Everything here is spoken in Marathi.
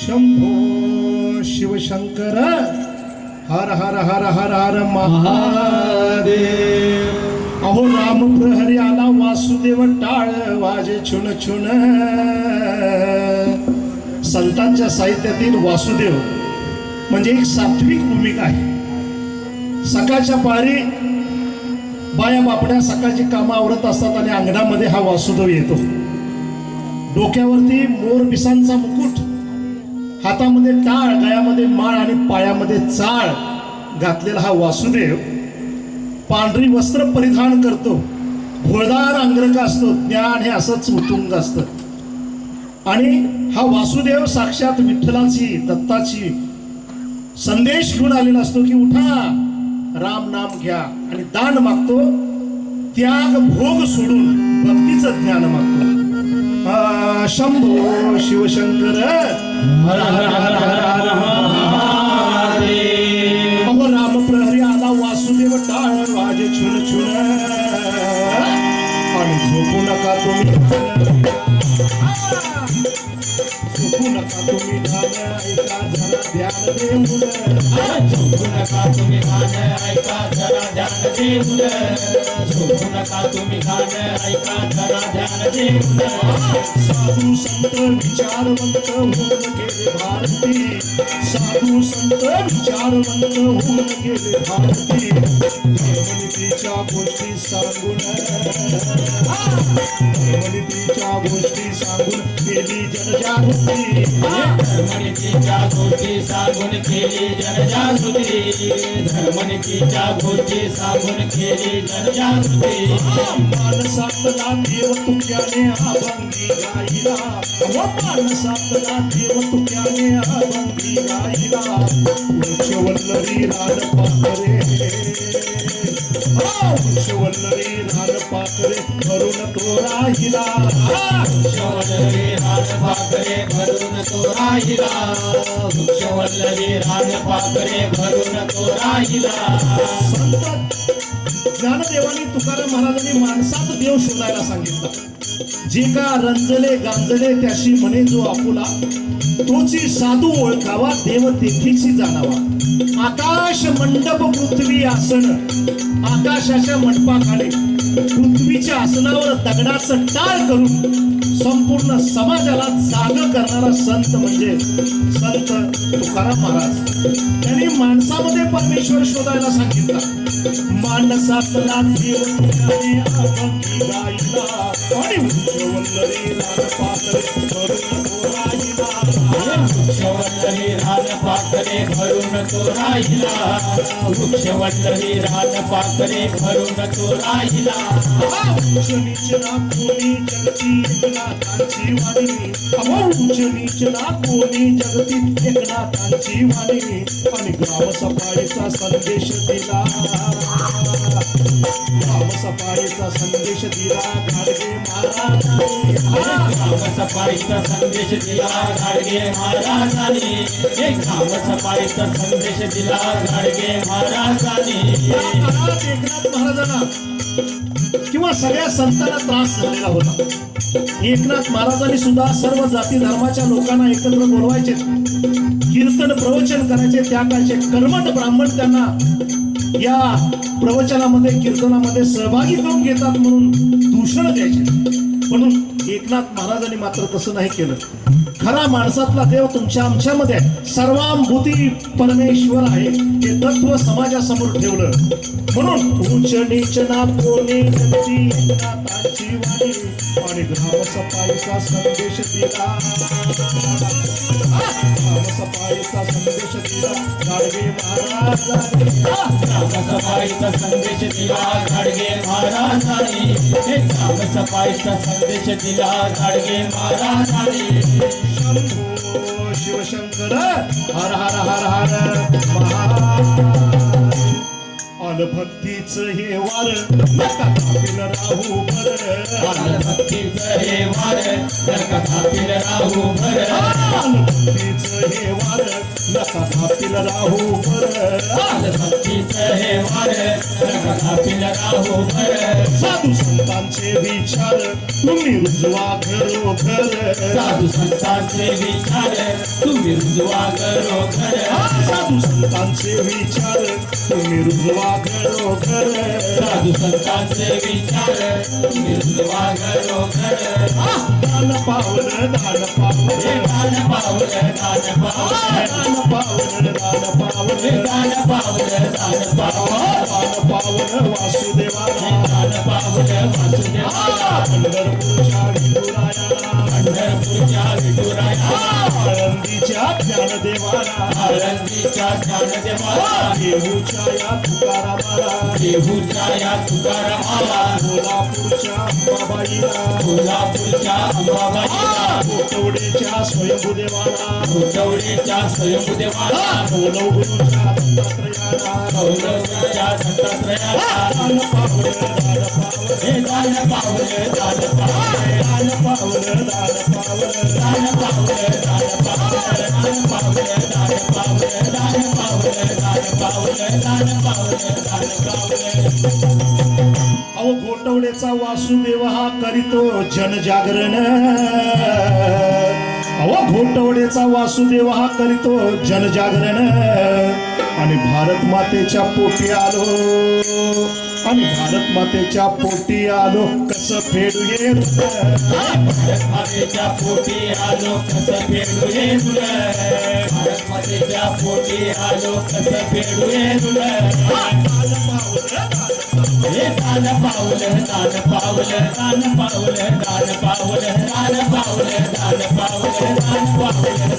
शंभो शिवशंकर हर हर हर हर हर महादेव. अहो राम प्रहरी आला वासुदेव टाळ वाजे छुन छुन. संतांच्या साहित्यातील वासुदेव म्हणजे एक सात्विक भूमिका आहे. सकाळच्या पारी बाया बापड्या सकाळची कामं आवडत असतात आणि अंगणामध्ये हा वासुदेव येतो. डोक्यावरती मोर पिसांचा मुकुट हातामध्ये टाळ गळ्यामध्ये माळ आणि पायामध्ये चाळ घातलेला हा वासुदेव पांढरी वस्त्र परिधान करतो. भोळदार अंगरक असतो. ज्ञान हे असंच उतुंग असतं. आणि हा वासुदेव साक्षात विठ्ठलाची दत्ताची संदेश घेऊन आलेला असतो की उठा राम नाम घ्या आणि दान मागतो. त्याग भोग सोडून भक्तीचं ज्ञान मागतो. शंभो शिवशंकर. हर हर हर हर हर अहो राम प्रहरी आला वासुदेव टाळ वाजे छुन छुन. आणि झोपू नका तुम्ही झोपू नका तुम्ही झाल्या ऐका ध्यान देऊन झोपू नका तुम्ही गाणं ऐका जरा ध्यान देऊन झोपू नका तुम्ही गाणं ऐका जरा ध्यान देऊन साधू संत विचारवंत होऊन गेले भारती साधू संत विचारवंत होऊन गेले भारती धर्मनीतीच्या गोष्टी सांगून धर्मनीतीच्या गोष्टी सांगून केली जनजागृती धर्मनीतीच्या गोष्टी सांगून केली जनजागृती धर्मनीतीच्या गोष्टी सांगून केली जनजागृती मानसातला देव तुक्याने आबंदी गाईला अहो मानसातला देव तुक्याने आबंदी गाईला वृक्षवल्लरी रान पाकरे वृक्षवल्लरी रान पाकरे भरून तो राहिला. वृक्षवल्लरी भरून तो राहिला. वृक्षवल्लरी रान पाकरे भरून तो राहिला. संत ज्ञानदेवानी तुकाराम महाराजांनी माणसात देव शोधायला सांगितलं. जे का रंजले गांजले त्याशी म्हणे जो आपुला तोची साधू ओळखावा देव तेथीची जाणावा. आकाश मंडप पृथ्वी आसन आकाशाच्या मंडपाखाली. पृथ्वीच्या आसनावर दगडाचं टाळ करून संपूर्ण समाजाला जाग करणारा संत म्हणजे संत तुकाराम महाराज. त्यांनी माणसामध्ये परमेश्वर शोधायला सांगितला. माणसातला देव तुझ्याने गायला आणि करून राहिला तो राहिला. वृक्षवल्लरी रान पाकरे भरून तो राहिला. नीच ना कोणी जगती एकनाथांची वाणी. अहो उच्च नीच ना कोणी जगती एकनाथांची वाणी. आणि ग्रामसफाईचा संदेश दिला. ग्रामसफाईचा संदेश दिला. घाडगे महाराजांनी. ग्रामसफाईचा संदेश दिला. गाडगे महाराजांनी. एक ग्रामसफाईचा संदेश दिला गाडगे महाराजांनी काळात एकनाथ महाराजांना. किंवा सगळ्या संतांना त्रास झालेला होता. एकनाथ महाराजांनी सुद्धा सर्व जाती धर्माच्या लोकांना एकत्र बोलवायचे. कीर्तन प्रवचन करायचे. त्या काळचे कर्मठ ब्राह्मण त्यांना या प्रवचनामध्ये कीर्तनामध्ये सहभागी करून घेतात म्हणून दूषण द्यायचे. म्हणून एकनाथ महाराजांनी मात्र तसं नाही केलं. खरा माणसातला देव तुमच्या आमच्यामध्ये सर्वांभूती परमेश्वर आहे. हे तत्व समाजासमोर ठेवलं. म्हणून उच्च नीच ना कोणी जगती एकनाथाची वाणी आणि ग्रामसफाईचा संदेश दिला. ग्राम सफाईचा संदेश दिला. गाडगे महाराजांनी. ग्रामसफाईचा संदेश दिला. गाडगे महाराजांनी. ग्राम सफाईचा संदेश दिला. गाडगे महाराजांनी. शंभो शिवशंकर. हर हर हर भक्तीच हे वार नका थांबील राहू बर आल भक्तीचं हे वार नका थांबील राहू भर. भक्तीच हे वार नका थांबील राहू वार नका थांबील राहू भर. साधू संतांचे विचार तुम्ही रुजवा घरोघर. साधू संतांचे विचार तुम्ही रुजवा खरोखर साधू संतांचे विचार तुम्ही रुजवा खरोखर साधू संतांचे विचार तुम्ही रुजवा खरोखर दाल पावन दाल पावन दाल पावन दाल पावन पावन दाल पावन दाल पावन दाल पावन दाल पावन वासुदेवा दाल पावन वासुदेवा पंढरपूरच्या विठुराया पंढरपूरच्या विठुराया या ज्ञानदेवाला आळंदीच्या ज्ञानदेवाला देहूच्या या तुकारामाला देहूच्या या तुकारामाला कोल्हापूरच्या अंबाबाईला कोल्हापूरच्या अंबाबाईला कोटवडेच्या स्वयंभूदेवाला कोटवडेच्या स्वयंभूदेवाला कोलवगुरूच्या दत्तात्रयाला कोलवगुरूच्या दत्तात्रयाला पावले दाल पावले दाल पावले दाल पावले दाल पावले दाल पावले अहो गोटवडेचा वासुदेव हा करीतो जनजागरण. अहो घोटवडेचा वासुदेव हा करीतो जनजागरण. आणि भारत मातेच्या पोटी आलो. आणि भारत मातेच्या पोटी आलो. कसं फेडू ये भारत मातेच्या पोटी आलो कसं फेडू ये तुला मातेच्या पोटी आलो कसं फेडू ये तुला हे दान पावलं दान पावलं दान पावलं दान पावलं दान पावलं दान पावलं दान पावलं